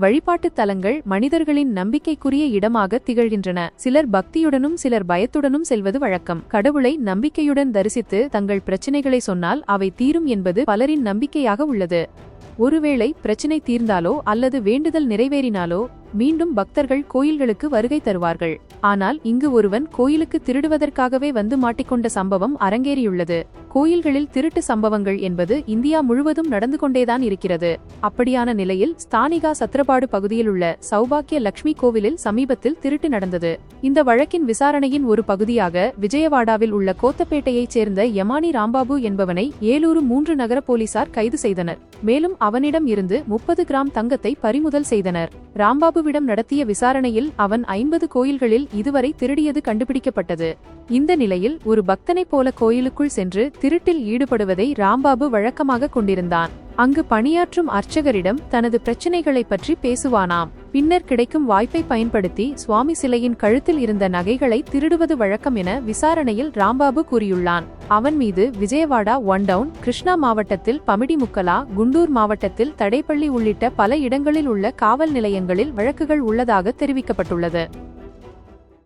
வழிபாட்டுத் தலங்கள் மனிதர்களின் நம்பிக்கைக்குரிய இடமாக திகழ்கின்றன. சிலர் பக்தியுடனும் சிலர் பயத்துடனும் செல்வது வழக்கம். கடவுளை நம்பிக்கையுடன் தரிசித்து தங்கள் பிரச்சினைகளை சொன்னால் அவை தீரும் என்பது பலரின் நம்பிக்கையாக உள்ளது. ஒருவேளை பிரச்சினை தீர்ந்தாலோ அல்லது வேண்டுதல் நிறைவேறினாலோ மீண்டும் பக்தர்கள் கோயில்களுக்கு வருகை தருவார்கள். ஆனால் இங்கு ஒருவன் கோயிலுக்கு திருடுவதற்காகவே வந்து மாட்டிக்கொண்ட சம்பவம் அரங்கேறியுள்ளது. கோயில்களில் திருட்டு சம்பவங்கள் என்பது இந்தியா முழுவதும் நடந்து கொண்டேதான் இருக்கிறது. அப்படியான நிலையில் ஸ்தானிகா சத்ரபாடு பகுதியில் உள்ள சௌபாக்கிய லட்சுமி கோவிலில் சமீபத்தில் திருட்டு நடந்தது. இந்த வழக்கின் விசாரணையின் ஒரு பகுதியாக விஜயவாடாவில் உள்ள கோத்தப்பேட்டையைச் சேர்ந்த யமானி ராம்பாபு என்பவனை ஏலூரு மூன்று நகர போலீசார் கைது செய்தனர். மேலும் அவனிடம் இருந்து முப்பது கிராம் தங்கத்தை பறிமுதல் செய்தனர். ராம்பாபுவிடம் நடத்திய விசாரணையில் அவன் ஐம்பது கோயில்களில் இதுவரை திருடியது கண்டுபிடிக்கப்பட்டது. இந்த நிலையில் ஒரு பக்தனைப் போல கோயிலுக்குள் சென்று திருட்டில் ஈடுபடுவதை ராம்பாபு வழக்கமாக கொண்டிருந்தான். அங்கு பணியாற்றும் அர்ச்சகரிடம் தனது பிரச்சனைகளை பற்றி பேசுவானாம். பின்னர் கிடைக்கும் வாய்ப்பை பயன்படுத்தி சுவாமி சிலையின் கழுத்தில் இருந்த நகைகளை திருடுவது வழக்கம் என விசாரணையில் ராம்பாபு கூறியுள்ளான். அவன் மீது விஜயவாடா ஒன் டவுன் கிருஷ்ணா மாவட்டத்தில் பமிடிமுக்கலா குண்டூர் மாவட்டத்தில் தடைப்பள்ளி உள்ளிட்ட பல இடங்களில் உள்ள காவல் நிலையங்களில் வழக்குகள் உள்ளதாக தெரிவிக்கப்பட்டுள்ளது.